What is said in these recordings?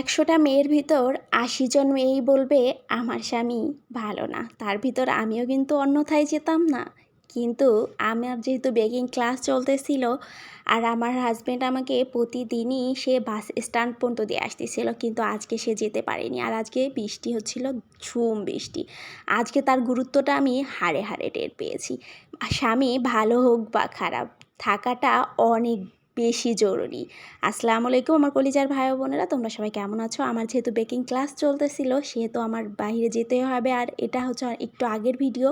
একশোটা মেয়ের ভিতর আশি জন মেয়েই বলবে, আমার স্বামী ভালো না। তার ভিতর আমিও কিন্তু অন্যথায় যেতাম না। কিন্তু আমার যেহেতু বেকিং ক্লাস চলতেছিল আর আমার হাজব্যান্ড আমাকে প্রতিদিনই সে বাস স্ট্যান্ড পর্যন্ত দিয়ে আসতেছিল, কিন্তু আজকে সে যেতে পারেনি। আর আজকে বৃষ্টি হচ্ছিল, ঝুম বৃষ্টি। আজকে তার গুরুত্বটা আমি হাড়ে হাড়ে টের পেয়েছি। স্বামী ভালো হোক বা খারাপ, থাকাটা অনেক বেশি জরুরি। আসসালামু আলাইকুম আমার কলিজার ভাই বোনেরা, তোমরা সবাই কেমন আছো? আমার যেহেতু বেকিং ক্লাস চলতেছিল, সেহেতু আমার বাইরে যেতে হবে আর এটা হচ্ছে একটু আগের ভিডিও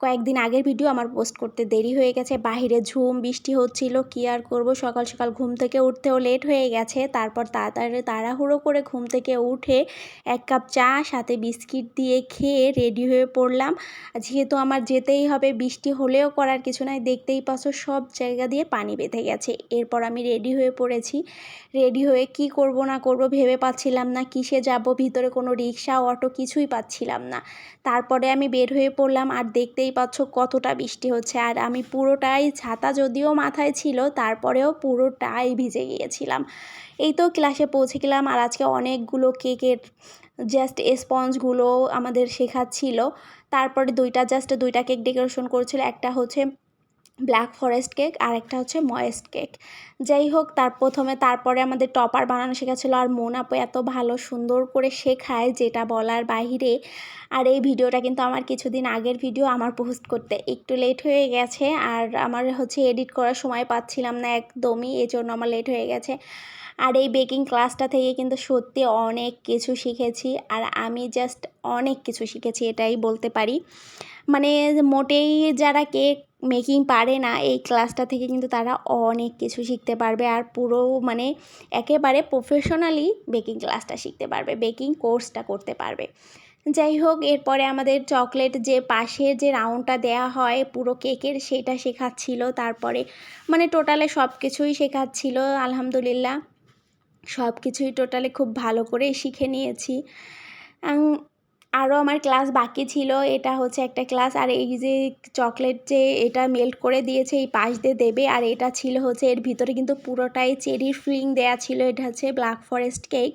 কয়েকদিন আগের ভিডিও আমার পোস্ট করতে দেরি হয়ে গেছে, বাহিরে ঝুম, বৃষ্টি হচ্ছিল, কি আর করব? সকাল সকাল ঘুম থেকে উঠতেও লেট হয়ে গেছে, তারপর তাড়াতাড়ি তাড়াহুড়ো করে ঘুম থেকে উঠে এক কাপ চা, সাথে বিস্কিট দিয়ে খেয়ে রেডি হয়ে পড়লাম। যেহেতু আমার যেতেই হবে, বৃষ্টি হলেও করার কিছু নাই, দেখতেই পাচ্ছ সব জায়গা দিয়ে পানি বেঁধে গেছে। এরপর আমি রেডি হয়ে পড়েছি। রেডি হয়ে কি করব, না করব ভেবে পাচ্ছিলাম না, কিসে যাব, ভিতরে কোনো রিক্সা, অটো কিছুই পাচ্ছিলাম না। তারপরে আমি বের হয়ে পড়লাম, আর দেখতে দেখতেই পাচ্ছ কতটা বৃষ্টি হচ্ছে। আর আমি পুরোটাই ছাতা যদিও মাথায় ছিল, তারপরেও পুরোটাই ভিজে গিয়েছিলাম। এই তো ক্লাসে পৌঁছে গেলাম আর আজকে অনেকগুলো কেকের জাস্ট স্পঞ্জগুলো আমাদের শেখাচ্ছিল। তারপরে দুইটা জাস্ট দুইটা কেক ডেকোরেশন করছিল, একটা হচ্ছে ব্ল্যাক ফরেস্ট কেক আর একটা হচ্ছে ময়েস্ট কেক যাই হোক, তার প্রথমে, তারপরে আমাদের টপার বানানো শেখাচ্ছিল, আর মন আপু এত ভালো সুন্দর করে শেখায় যেটা বলার বাহিরে আর এই ভিডিওটা কিন্তু আমার কিছুদিন আগের ভিডিও আমার পোস্ট করতে একটু লেট হয়ে গেছে, আর আমার হচ্ছে এডিট করার সময় পাচ্ছিলাম না একদমই এই জন্য আমার লেট হয়ে গেছে। আর এই বেকিং ক্লাসটা থেকে কিন্তু সত্যি অনেক কিছু শিখেছি, আর আমি জাস্ট অনেক কিছু শিখেছি, এটাই বলতে পারি। মানে মোটেই যারা কেক মেকিং পারে না, এই ক্লাসটা থেকে কিন্তু তারা অনেক কিছু শিখতে পারবে আর পুরো মানে একেবারে প্রফেশনালি বেকিং ক্লাসটা শিখতে পারবে বেকিং কোর্সটা করতে পারবে। যাই হোক, এরপরে আমাদের চকলেট যে পাশে যে রাউন্ডটা দেয়া হয়, পুরো কেকের সেটা শেখাচ্ছিল, তারপরে মানে টোটালে সব কিছুই শেখাচ্ছিল, আলহামদুলিল্লাহ। সব কিছুই টোটালে খুব ভালো করে শিখে নিয়েছি। আরও আমার ক্লাস বাকি ছিল, এটা হচ্ছে একটা ক্লাস। আর এই যে চকলেট যে এটা মেল্ট করে দিয়েছে, এই পাশ দিয়ে দেবে। আর এটা ছিল হচ্ছে এর ভিতরে কিন্তু পুরোটাই চেরির ফিলিং দেয়া ছিল। এটা হচ্ছে black forest cake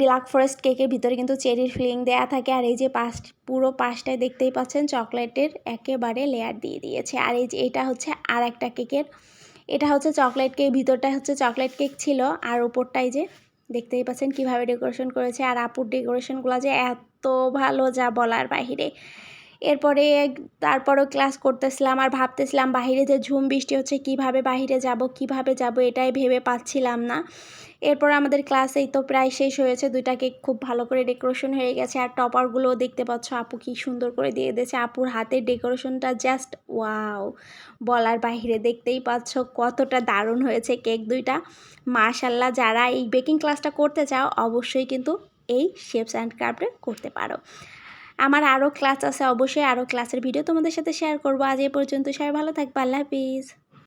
black forest কেকের ভিতরে কিন্তু চেরির ফিলিং দেয়া থাকে। আর এই যে পাশ, পুরো পাশটায় দেখতেই পাচ্ছেন চকলেটের একেবারে লেয়ার দিয়ে দিয়েছে। আর এই যে এটা হচ্ছে আর একটা কেকের এটা হচ্ছে চকলেট কেক ভিতরটা হচ্ছে চকলেট কেক ছিল। আর ওপরটাই যে দেখতেই পাচ্ছেন কীভাবে ডেকোরেশন করেছে। আর আপুর ডেকোরেশনগুলো যে এত ভালো যা বলার বাহিরে। এরপরে তারপরও ক্লাস করতেছিলাম আর ভাবতেছিলাম বাহিরে যে ঝুম বৃষ্টি হচ্ছে, কীভাবে বাহিরে যাব, কীভাবে যাব এটাই ভেবে পাচ্ছিলাম না। এরপর আমাদের ক্লাস এই তো প্রায় শেষ হয়েছে, দুইটা কেক খুব ভালো করে ডেকোরেশন হয়ে গেছে আর টপারগুলোও দেখতে পাচ্ছ আপু কি সুন্দর করে দিয়ে দিয়েছে। আপুর হাতের ডেকোরেশনটা জাস্ট ওয়াও বলার বাহিরে দেখতেই পাচ্ছ কতটা দারুণ হয়েছে কেক দুইটা। মাশাল্লাহ যারা এই বেকিং ক্লাসটা করতে চাও অবশ্যই কিন্তু এই শেপস অ্যান্ড ক্রাফটে করতে পারো। আমার আরও ক্লাস আছে, অবশ্যই আরও ক্লাসের ভিডিও তোমাদের সাথে শেয়ার করব। আজ এ পর্যন্ত সবাই ভালো থাকবে, আল্লাহ হাফিজ।